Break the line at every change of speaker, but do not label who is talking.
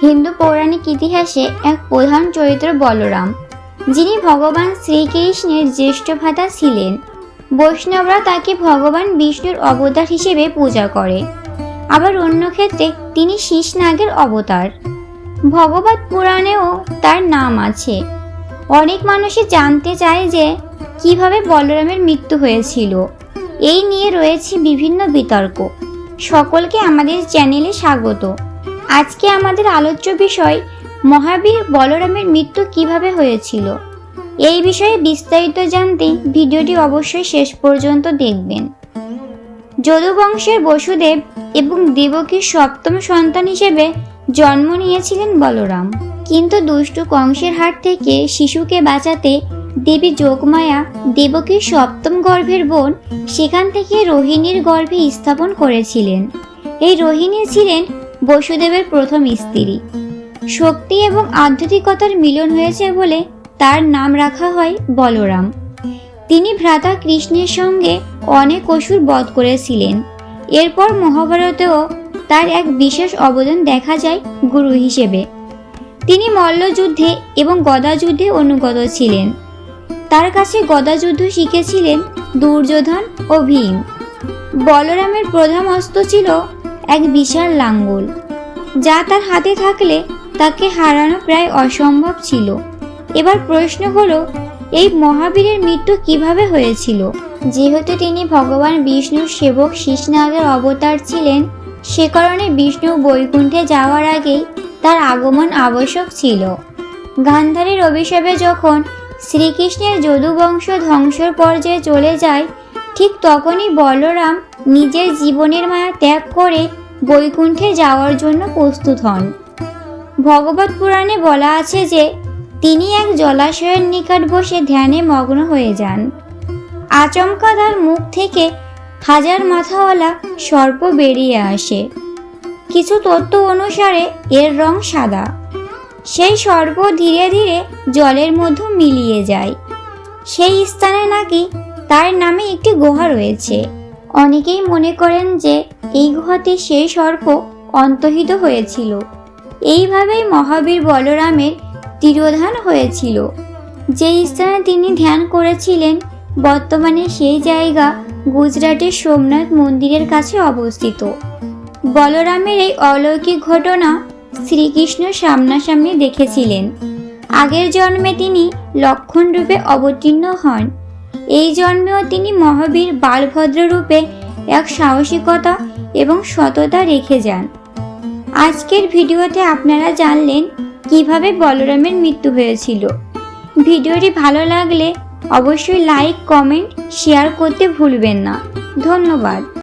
হিন্দু পৌরাণিক ইতিহাসে এক প্রধান চরিত্র বলরাম, যিনি ভগবান শ্রীকৃষ্ণের জ্যেষ্ঠ ভাতা ছিলেন। বৈষ্ণবরা তাকে ভগবান বিষ্ণুর অবতার হিসেবে পূজা করে। আবার অন্য ক্ষেত্রে তিনি শীষনাগের অবতার। ভগবত পুরাণেও তার নাম আছে। অনেক মানুষই জানতে চায় যে, কীভাবে বলরামের মৃত্যু হয়েছিল। এই নিয়ে রয়েছে বিভিন্ন বিতর্ক। সকলকে আমাদের চ্যানেলে স্বাগত। আজকে আমাদের আলোচ্য বিষয়, মহাবীর বলরামের মৃত্যু কীভাবে হয়েছিল? এই বিষয়ে বিস্তারিত জানতে ভিডিওটি অবশ্যই শেষ পর্যন্ত দেখবেন। যদুবংশের বসুদেব এবং দেবকীর সপ্তম সন্তান হিসেবে জন্ম নিয়েছিলেন বলরাম। কিন্তু দুষ্টু কংসের হাট থেকে শিশুকে বাঁচাতে দেবী যোগমায়া দেবকীর সপ্তম গর্ভের বোন, সেখান থেকে রোহিণীর গর্ভে স্থাপন করেছিলেন। এই রোহিণী ছিলেন বসুদেবের প্রথম স্ত্রী। শক্তি এবং আধ্যাত্মিকতার মিলন হয়েছে বলে তার নাম রাখা হয় বলরাম। তিনি ভ্রাতা কৃষ্ণের সঙ্গে অনেক অসুর বধ করেছিলেন। এরপর মহাভারতেও তার এক বিশেষ অবদান দেখা যায় গুরু হিসেবে। তিনি মল্লযুদ্ধে এবং গদাযুদ্ধে অনুগত ছিলেন। তার কাছে গদাযুদ্ধ শিখেছিলেন দুর্যোধন ও ভীম। বলরামের প্রধান অস্ত্র ছিল এক বিশাল লাঙ্গল। যা তার হাতে থাকলে তাকে হারানো প্রায় অসম্ভব ছিল। এবার প্রশ্ন হলো, এই মহাবীরের মৃত্যু কীভাবে হয়েছিল? যেহেতু তিনি ভগবান বিষ্ণুর সেবক শীষনাগের অবতার ছিলেন, সে কারণে বিষ্ণু বৈকুণ্ঠে যাওয়ার আগেই তার আগমন আবশ্যক ছিল। গান্ধারীর অভিশাপে যখন শ্রীকৃষ্ণের যদুবংশ ধ্বংসর পর্যায়ে চলে যায়, ঠিক তখনই বলরাম নিজের জীবনের মায়া ত্যাগ করে বৈকুণ্ঠে যাওয়ার জন্য প্রস্তুত হন। ভগবত পুরাণে বলা আছে যে, তিনি এক জলাশয়ের নিকট বসে ধ্যানে মগ্ন হয়ে যান। আচমকা তার মুখ থেকে হাজার মাথাওয়ালা সর্প বেরিয়ে আসে। কিছু তত্ত্ব অনুসারে এর রং সাদা। সেই সর্প ধীরে ধীরে জলের মধ্যে মিলিয়ে যায়। সেই স্থানে নাকি তার নামে একটি গুহা রয়েছে। অনেকেই মনে করেন যে এই গুহাতে সেই সর্প অন্তহিত হয়েছিল। এইভাবেই মহাবীর বলরামের তিরোধান হয়েছিল। যে স্থানে তিনি ধ্যান করেছিলেন, বর্তমানে সেই জায়গা গুজরাটের সোমনাথ মন্দিরের কাছে অবস্থিত। বলরামের এই অলৌকিক ঘটনা শ্রীকৃষ্ণ সামনাসামনি দেখেছিলেন। আগের জন্মে তিনি লক্ষণ রূপে অবতীর্ণ হন। এই জন্মেও তিনি মহাবীর বালভদ্র রূপে এক সাহসিকতা এবং সততা রেখে যান। আজকের ভিডিওতে আপনারা জানলেন কীভাবে বলরামের মৃত্যু হয়েছিল। ভিডিওটি ভালো লাগলে অবশ্যই লাইক, কমেন্ট, শেয়ার করতে ভুলবেন না। ধন্যবাদ।